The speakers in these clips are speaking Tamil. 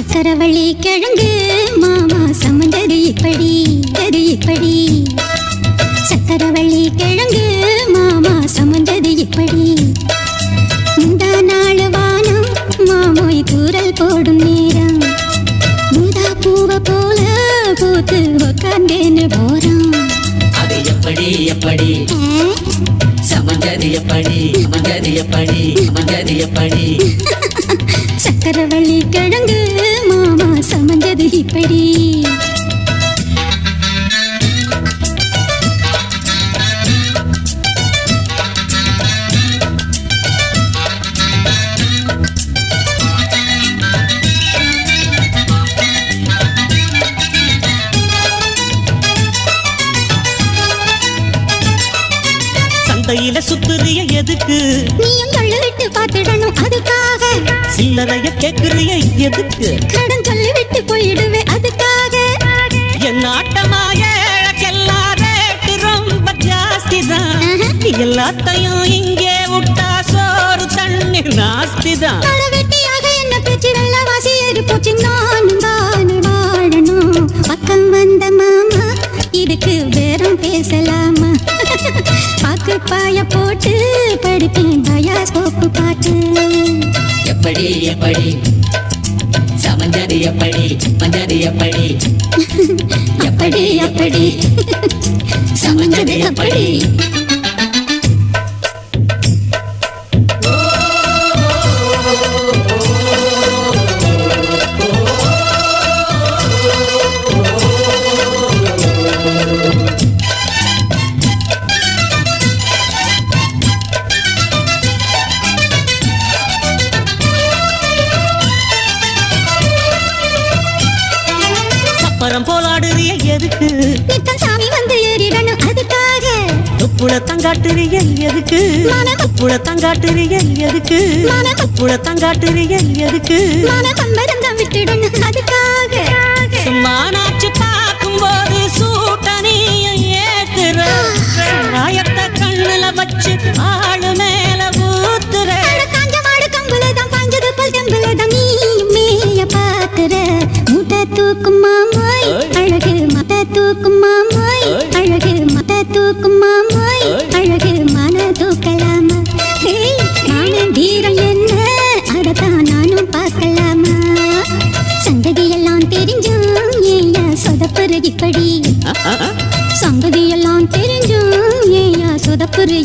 கிழங்கு மாமா சமந்தது இப்படி அது இப்படி. சக்கரவள்ளி கிழங்கு மாமா சமந்தது இப்படி. இந்த நாள் வானம் மாமோய் தூரல் போடும் நேரம். முதா பூவ போல பூத்து உக்காந்தேன்னு போறோம். அது எப்படி எப்படி? சமஞ்சது எப்படி சமஞ்சது எப்படி சமஞ்சது எப்படி? சக்கரவள்ளி கிழங்கு இப்படி சந்தையில சுத்துறிய எதுக்கு? நீயும் கள்ளு விட்டு பார்த்துடணும் அதுக்காக. சில்லறைய கேக்குறிய எதுக்கு? கடன் எல்லா ரேட்டு ரொம்ப ஜாஸ்தி தான் எல்லாத்தையும் இங்கே விட்டா சோறு தண்ணி நாஸ்தி தான் வெட்டியாக என்ன பேச்சு? வெள்ள வாசி போச்சு நானும் தானே வாழணும். பக்கம் வந்த மாமா இதுக்கு பேரம் பேசலாமா? பாக்கு பாய போட்டு படிப்பேன் பயாஸ்கோப்பு பாட்டு. எப்படி எப்படி? சமஞ்சது எப்படி? மஞ்சது எப்படி? அப்படி அப்படி சமஞ்சது அப்படி சப்பரம் போலாடுறிய எதுக்கு? நித்தம் சாமி வந்து ஏறிடணும் அதுக்காக. உப்புள தங்காட்டுறிய எதுக்கு? உப்புள தங்காட்டுறிய எதுக்கு? உப்புள தங்காட்டுறிய எதுக்கு? மனம் மருந்தம் விட்டுடணும் அதுக்காக. சும்மா நாச்சு பார்க்கும்போது சூட்டனையும் ஏத்துற சாயத்தை கண்ணுல வச்சு ஆளு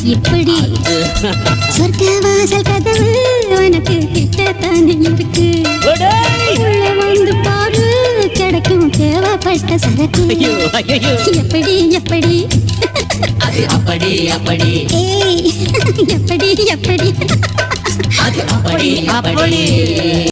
இப்படி சொர்க்க வாசல் கதவு உனக்கு கிட்டத்தானே இருக்கு. வந்து பாரு கிடைக்கும் தேவைப்பட்ட சரக்கு. எப்படி எப்படி? அப்படி அப்படி. எப்படி எப்படி? அப்படி அப்படி.